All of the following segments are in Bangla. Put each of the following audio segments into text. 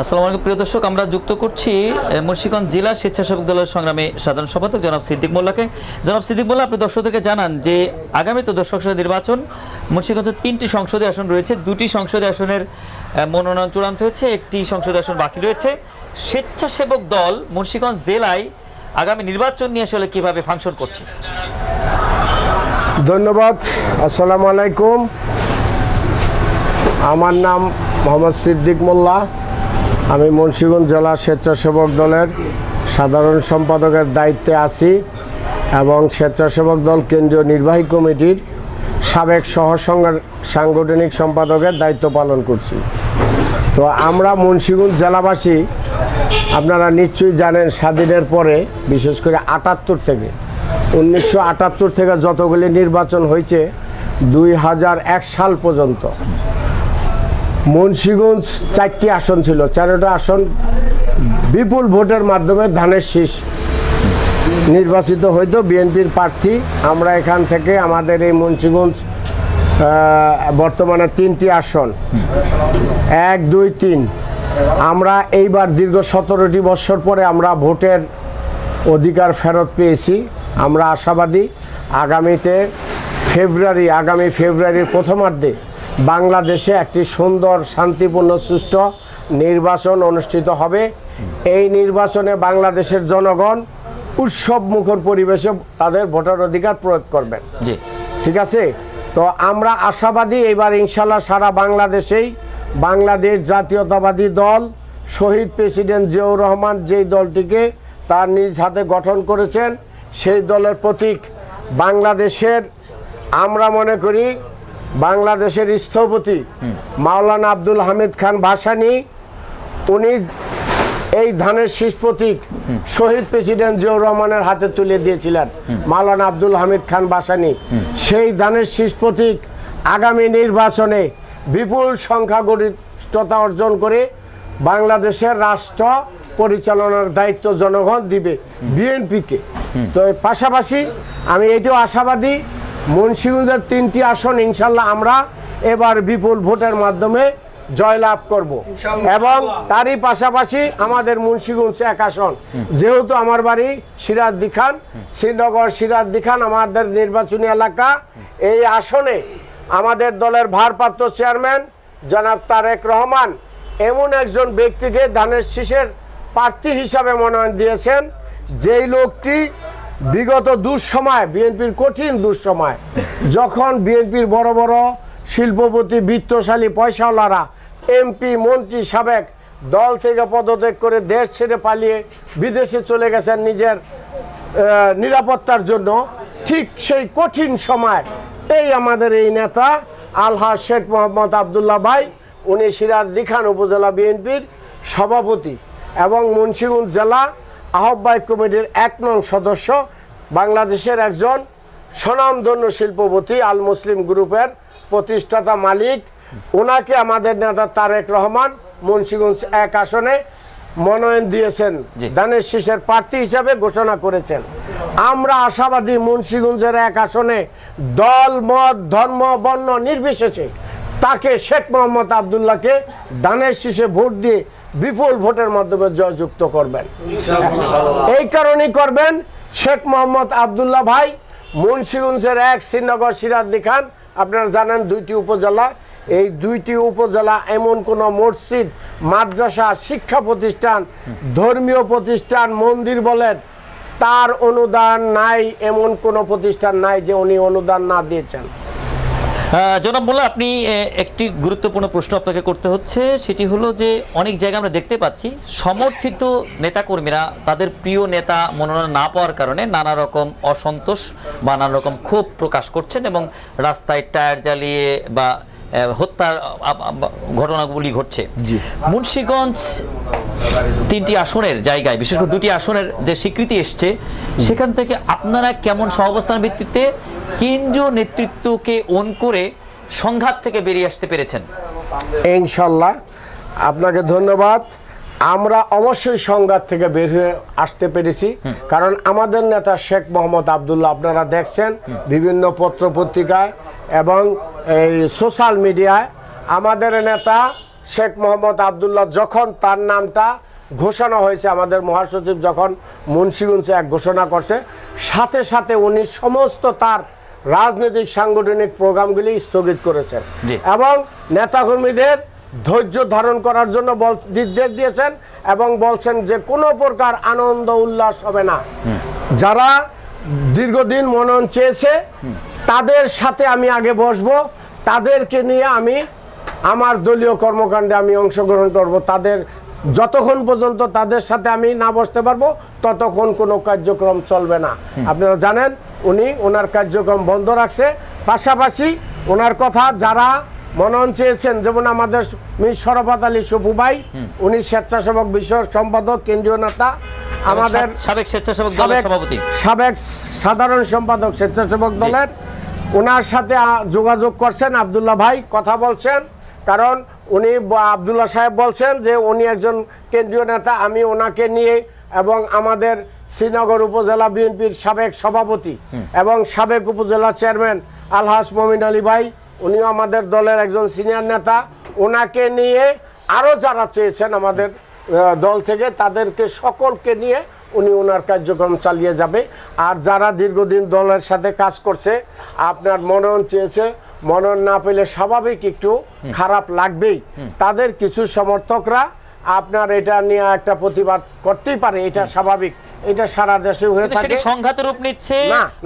আসসালামু আলাইকুম প্রিয় দর্শক আমরা যুক্ত করছি এ, মুন্সিগঞ্জ জেলা স্বেচ্ছাসেবক দলের সংগ্রামী সাধারণ সম্পাদক জনাব সিদ্দিক মোল্লাকে। জনাব সিদ্দিক মোল্লা আপনি দর্শকদেরকে জানান যে আগামী তো দর্শক সংসদ নির্বাচন মুন্সিগঞ্জের তিনটি সংসদীয় আসন রয়েছে দুটি সংসদীয় আসনের মনোনয়ন চূড়ান্ত হয়েছে একটি সংসদীয় আসন বাকি রয়েছে। স্বেচ্ছাসেবক দল মুন্সিগঞ্জ জেলায় আগামী নির্বাচন নিয়ে আসলে কীভাবে ফাংশন করছে? ধন্যবাদ আসসালামু আলাইকুম। আমার নাম মোহাম্মদ সিদ্দিক মোল্লা। আমি মুন্সিগঞ্জ জেলা স্বেচ্ছাসেবক দলের সাধারণ সম্পাদকের দায়িত্বে আছি এবং স্বেচ্ছাসেবক দল কেন্দ্রীয় নির্বাহী কমিটির সাবেক সহ সাংগঠনিক সম্পাদকের দায়িত্ব পালন করছি। তো আমরা মুন্সিগঞ্জ জেলাবাসী, আপনারা নিশ্চয়ই জানেন স্বাধীনের পরে, বিশেষ করে আটাত্তর থেকে, উনিশশো আটাত্তর থেকে যতগুলি নির্বাচন হয়েছে, দুই হাজার এক সাল পর্যন্ত মুন্সিগঞ্জ চারটি আসন ছিল। চারটা আসন বিপুল ভোটের মাধ্যমে ধানের শীষ নির্বাচিত হইতো। বিএনপির প্রার্থী, আমরা এখান থেকে আমাদের এই মুন্সিগঞ্জ বর্তমানে তিনটি আসন। এক, দুই, তিন। আমরা এইবার দীর্ঘ সতেরোটি বছর পরে আমরা ভোটের অধিকার ফেরত পেয়েছি। আমরা আশাবাদী, আগামীতে ফেব্রুয়ারি, আগামী ফেব্রুয়ারির প্রথমার্ধে বাংলাদেশে একটি সুন্দর শান্তিপূর্ণ সুষ্ঠু নির্বাচন অনুষ্ঠিত হবে। এই নির্বাচনে বাংলাদেশের জনগণ উৎসব মুখর পরিবেশে তাদের ভোটার অধিকার প্রয়োগ করবেন জি। ঠিক আছে? তো আমরা আশাবাদী এবার ইনশাল্লাহ সারা বাংলাদেশেই বাংলাদেশ জাতীয়তাবাদী দল শহীদ প্রেসিডেন্ট জিয়াউর রহমান যেই দলটিকে তার নিজ হাতে গঠন করেছেন সেই দলের প্রতীক বাংলাদেশের। আমরা মনে করি বাংলাদেশের স্থপতি মাওলানা আব্দুল হামিদ খান ভাসানী, উনি এই ধানের শীষ প্রতীক শহীদ প্রেসিডেন্ট জিয়াউর রহমানের হাতে তুলে দিয়েছিলেন মাওলানা আব্দুল হামিদ খান বাসানি সেই ধানের শীষ প্রতীক আগামী নির্বাচনে বিপুল সংখ্যাগরিষ্ঠতা অর্জন করে বাংলাদেশের রাষ্ট্র পরিচালনার দায়িত্ব জনগণ দিবে বিএনপিকে। তো পাশাপাশি আমি এটাও আশাবাদী মুন্সিগঞ্জের তিনটি আসন ইনশাল্লাহ আমরা এবার বিপুল ভোটের মাধ্যমে জয়লাভ করব। এবং তারই পাশাপাশি আমাদের মুন্সিগঞ্জ এক আসন। যেহেতু আমার বাড়ি সিরাজদি খান শ্রীনগর সিরাজদি খান আমাদের নির্বাচনী এলাকা এই আসনে আমাদের দলের ভারপ্রাপ্ত চেয়ারম্যান জনাব তারেক রহমান এমন একজন ব্যক্তিকে ধানের শীষের প্রার্থী হিসাবে মনোনয়ন দিয়েছেন। যেই লোকটি বিগত দুঃসময়, বিএনপির কঠিন দুঃসময়, যখন বিএনপির বড় বড় শিল্পপতি, বিত্তশালী, পয়সাওয়ালারা এমপি, মন্ত্রী, সাবেক দল থেকে পদত্যাগ করে দেশ ছেড়ে পালিয়ে বিদেশে চলে গেছেন নিজের নিরাপত্তার জন্য, ঠিক সেই কঠিন সময়, এই আমাদের এই নেতা আলহা শেখ মোহাম্মদ আবদুল্লাহ ভাই, উনি সিরাজদি খান উপজেলা বিএনপির সভাপতি এবং মুন্সিগঞ্জ জেলা আহ্বায়ক কমিটির এক নং সদস্য বাংলাদেশের একজন স্বনামধন্য শিল্পপতি আল মুসলিম গ্রুপের প্রতিষ্ঠাতা মালিক। ওনাকে আমাদের নেতা তারেক রহমান মুন্সিগঞ্জ এক আসনে মনোনয়ন দিয়েছেন। দানের শীষের প্রার্থী হিসাবে ঘোষণা করেছেন। আমরা আশাবাদী মুন্সিগঞ্জের এক আসনে দল মত ধর্ম বর্ণ নির্বিশেষে তাকে শেখ মোহাম্মদ আবদুল্লাহকে দানের শীষে ভোট দিয়ে বিপুল ভোটের মাধ্যমে জয়যুক্ত করবেন। এই কারণেই করবেন শেখ মোহাম্মদ আবদুল্লাহ ভাই মুন্সিগঞ্জের এক শ্রীনগর সিরাজদি খান। আপনারা জানেন দুইটি উপজেলা। এই দুইটি উপজেলা এমন কোনো মসজিদ মাদ্রাসা শিক্ষা প্রতিষ্ঠান ধর্মীয় প্রতিষ্ঠান মন্দির বলেন তার অনুদান নাই এমন কোনো প্রতিষ্ঠান নাই যে উনি অনুদান না দিয়েছেন। জনাব মোল্লা আপনি একটি গুরুত্বপূর্ণ প্রশ্ন আপনাকে করতে হচ্ছে। সেটি হলো যে অনেক জায়গায় আমরা দেখতে পাচ্ছি সমর্থিত নেতাকর্মীরা তাদের প্রিয় নেতা মনোনয়ন না পাওয়ার কারণে নানা রকম অসন্তোষ বা নানা রকম ক্ষোভ প্রকাশ করছেন এবং রাস্তায় টায়ার জ্বালিয়ে বা হত্যার ঘটনাগুলি ঘটছে। মুন্সিগঞ্জ তিনটি আসনের জায়গায় বিশেষ করে দুটি আসনের যে স্বীকৃতি এসছে সেখান থেকে আপনারা কেমন সহাবস্থান ভিত্তিতে কেন্দ্রীয় নেতৃত্বকে ওন করে সংঘাত থেকে বেরিয়ে আসতে পেরেছেন? ইনশাল্লাহ। আপনাকে ধন্যবাদ। আমরা অবশ্যই সংঘাত থেকে বের হয়ে আসতে পেরেছি। কারণ আমাদের নেতা শেখ মোহাম্মদ আবদুল্লাহ আপনারা দেখছেন বিভিন্ন পত্র পত্রিকায় এবং এই সোশ্যাল মিডিয়ায় আমাদের নেতা শেখ মোহাম্মদ আবদুল্লাহ যখন তার নামটা ঘোষণা হয়েছে আমাদের মহাসচিব যখন মুন্সিগঞ্জে এক ঘোষণা করছে সাথে সাথে উনি সমস্ত তার রাজনৈতিক সাংগঠনিক প্রোগ্রামগুলি স্থগিত করেছেন। এবং নেতাকর্মীদের ধৈর্য ধারণ করার জন্য বল- নির্দেশ দিয়েছেন এবং বলছেন যে কোনো প্রকার আনন্দ উল্লাস হবে না। যারা দীর্ঘদিন মনন চেয়েছে তাদের সাথে আমি আগে বসবো তাদেরকে নিয়ে আমি আমার দলীয় কর্মকাণ্ডে আমি অংশগ্রহণ করব তাদের যতক্ষণ পর্যন্ত তাদের সাথে আমি না বসতে পারব ততক্ষণ কোনো কার্যক্রম চলবে না। আপনারা জানেন উনি ওনার কার্যক্রম বন্ধ রাখছে। পাশাপাশি ওনার কথা যারা মনন চেয়েছেন যেমন আমাদের মিস শরফাত আলী সুপু ভাই উনি স্বেচ্ছাসেবক বিষয়ক সম্পাদক কেন্দ্রীয় নেতা আমাদের সাবেক স্বেচ্ছাসেবক দলের সাবেক- সভাপতি। সাবেক সাধারণ সম্পাদক স্বেচ্ছাসেবক দলের। ওনার সাথে যোগাযোগ করছেন আবদুল্লাহ ভাই কথা বলছেন। কারণ উনি আবদুল্লাহ সাহেব বলছেন যে উনি একজন কেন্দ্রীয় নেতা আমি ওনাকে নিয়ে এবং আমাদের শ্রীনগর উপজেলা বিএনপির সাবেক সভাপতি এবং সাবেক উপজেলা চেয়ারম্যান আলহাস মমিন আলী ভাই উনিও আমাদের দলের একজন সিনিয়র নেতা। ওনাকে নিয়ে আরও যারা চেয়েছেন আমাদের দল থেকে তাদেরকে সকলকে নিয়ে উনি ওনার কার্যক্রম চালিয়ে যাবে। আর যারা দীর্ঘদিন দলের সাথে কাজ করছে আপনার মনন চেয়েছে মনন না পেলে স্বাভাবিক একটু খারাপ লাগবেই। তাদের কিছু সমর্থকরা আপনার এটা নিয়ে একটা প্রতিবাদ করতেই পারে এটা স্বাভাবিক। এটা সারা দেশে হয়ে থাকে। সংঘাতের রূপ নিচ্ছে।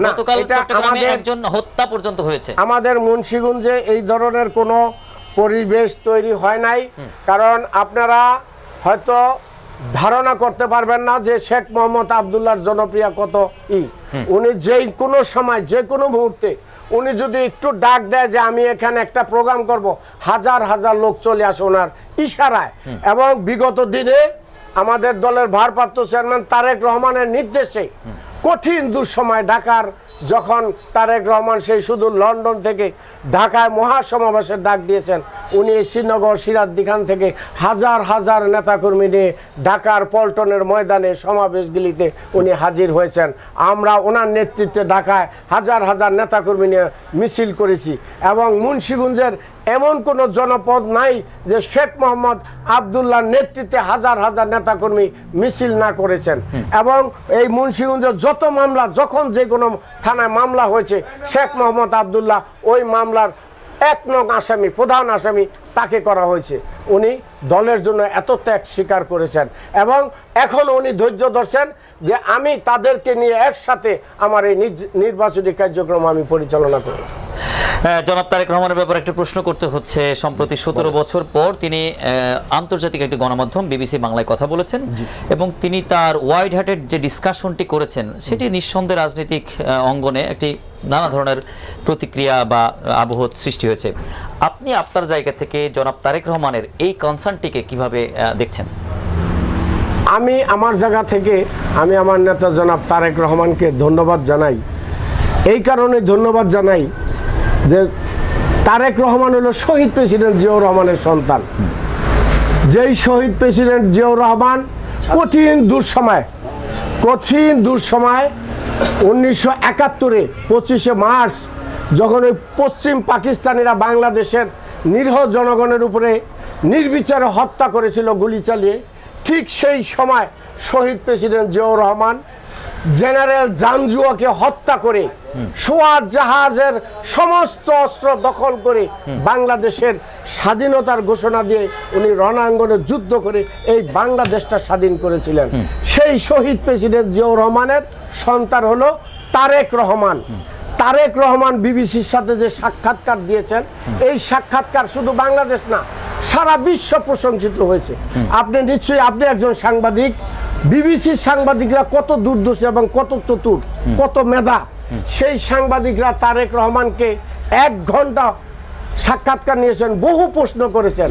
গতকাল চট্টগ্রামে একজন হত্যা পর্যন্ত হয়েছে। আমাদের মুন্সিগঞ্জে এই ধরনের কোনো পরিবেশ তৈরি হয় নাই। কারণ আপনারা হয়তো ধারণা করতে পারবেন না যে শেখ মোহাম্মদ আবদুল্লাহর জনপ্রিয় কত ই। উনি যে কোনো সময় যে কোনো মুহূর্তে উনি যদি একটু ডাক দেয় যে আমি এখানে একটা প্রোগ্রাম করব, হাজার হাজার লোক চলে আসে ওনার ইশারায়। এবং বিগত দিনে আমাদের দলের ভারপ্রাপ্ত চেয়ারম্যান তারেক রহমানের নির্দেশে কঠিন দুঃসময় ঢাকার যখন তারেক রহমান সেই শুধু লন্ডন থেকে ঢাকায় মহাসমাবেশের ডাক দিয়েছেন, উনি শ্রীনগর সিরাজদিখান থেকে হাজার হাজার নেতাকর্মী নিয়ে ঢাকার পল্টনের ময়দানে সমাবেশগুলিতে উনি হাজির হয়েছেন। আমরা ওনার নেতৃত্বে ঢাকায় হাজার হাজার নেতাকর্মী নিয়ে মিছিল করেছি এবং মুন্সিগঞ্জের এমন কোনো জনপদ নাই যে শেখ মোহাম্মদ আবদুল্লাহর নেতৃত্বে হাজার হাজার নেতাকর্মী মিছিল না করেছেন। এবং এই মুন্সিগঞ্জের যত মামলা যখন যে কোনো থানায় মামলা হয়েছে শেখ মোহাম্মদ আবদুল্লাহ ওই মামলার এক নং আসামি প্রধান আসামি তাকে করা হয়েছে। উনি দলের জন্য এত ত্যাগ স্বীকার করেছেন এবং এখন উনি ধৈর্য ধরছেন যে আমি তাদেরকে নিয়ে একসাথে আমার এই নির্বাচনী কার্যক্রম আমি পরিচালনা হ্যাঁ, জনাব তারেক রহমানের ব্যাপারে একটা প্রশ্ন করতে হচ্ছে। সম্প্রতি সতেরো বছর পর তিনি আন্তর্জাতিক একটি গণমাধ্যম বিবিসি বাংলায় কথা বলেছেন এবং তিনি তার ওয়াইড হার্টেড যে ডিসকাশনটি করেছেন সেটি নিঃসন্দেহে রাজনৈতিক অঙ্গনে একটি নানা ধরনের প্রতিক্রিয়া বা আবহ সৃষ্টি হয়েছে। আপনি আপনার জায়গা থেকে জনাব তারেক রহমানের এই কনসার্নটিকে কীভাবে দেখছেন? আমি আমার জায়গা থেকে আমি আমার নেতা জনাব তারেক রহমানকে ধন্যবাদ জানাই। এই কারণে ধন্যবাদ জানাই যে তারেক রহমান হলো শহীদ প্রেসিডেন্ট জিয়াউর রহমানের সন্তান। যেই শহীদ প্রেসিডেন্ট জিয়াউর রহমান কঠিন দুঃসময় কঠিন দুঃসময় উনিশশো একাত্তরে পঁচিশে মার্চ যখন ওই পশ্চিম পাকিস্তানিরা বাংলাদেশের নিরীহ জনগণের উপরে নির্বিচারে হত্যা করেছিল গুলি চালিয়ে, ঠিক সেই সময় শহীদ প্রেসিডেন্ট জিয়াউর রহমান জেনারেল জানজুয়াকে হত্যা করে সোয়ার জাহাজের সমস্ত অস্ত্র দখল করে বাংলাদেশের স্বাধীনতার ঘোষণা দিয়ে উনি রণাঙ্গনে যুদ্ধ করে এই বাংলাদেশটা স্বাধীন করেছিলেন। সেই শহীদ প্রেসিডেন্ট জিয়াউর রহমানের সন্তান হলো তারেক রহমান। তারেক রহমান বিবিসির সাথে যে সাক্ষাৎকার দিয়েছেন এই সাক্ষাৎকার শুধু বাংলাদেশ না সারা বিশ্ব প্রশংসিত হয়েছে। আপনি নিশ্চয়ই আপনি একজন সাংবাদিক বিবিসির সাংবাদিকরা কত দুর্দর্শী এবং কত চতুর কত মেধা সেই সাংবাদিকরা তারেক রহমানকে এক ঘণ্টা সাক্ষাৎকার নিয়েছেন, বহু প্রশ্ন করেছেন।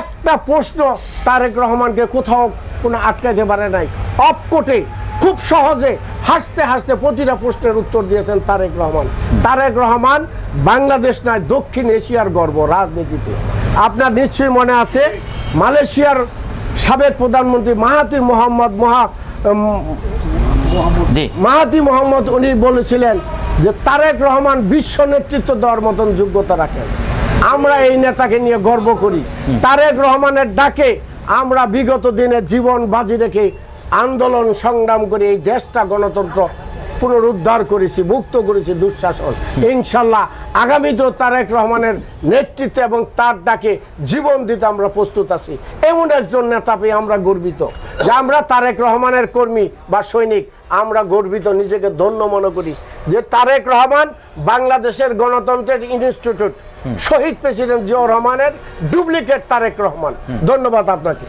একটা প্রশ্ন তারেক রহমানকে কোথাও কোনো আটকাইতে পারে নাই। অপকোটে খুব সহজে হাসতে হাসতে প্রতিটা প্রশ্নের উত্তর দিয়েছেন তারেক রহমান। তারেক রহমান বাংলাদেশ নয়, দক্ষিণ এশিয়ার গর্ব রাজনীতিতে। আপনার নিশ্চয়ই মনে আছে, মালয়েশিয়ার সাবেক প্রধানমন্ত্রী মাহাতির মোহাম্মদ মহা মাহাতি মোহাম্মদ উনি বলেছিলেন যে তারেক রহমান বিশ্ব নেতৃত্ব দেওয়ার মতন যোগ্যতা রাখেন আমরা এই নেতাকে নিয়ে গর্ব করি। তারেক রহমানের ডাকে আমরা বিগত দিনে জীবন বাজি রেখে আন্দোলন সংগ্রাম করে এই দেশটা গণতন্ত্র পুনরুদ্ধার করেছি, মুক্ত করেছি দুঃশাসন। ইনশাল্লাহ আগামীতেও তারেক রহমানের নেতৃত্বে এবং তার ডাকে জীবন দিতে আমরা প্রস্তুত আছি। এমন একজন নেতা পেয়ে আমরা গর্বিত যে আমরা তারেক রহমানের কর্মী বা সৈনিক, আমরা গর্বিত, নিজেকে ধন্য মনে করি যে তারেক রহমান বাংলাদেশের গণতন্ত্রের ইনস্টিটিউট, শহীদ প্রেসিডেন্ট জিয়াউর রহমানের ডুপ্লিকেট তারেক রহমান। ধন্যবাদ আপনাকে।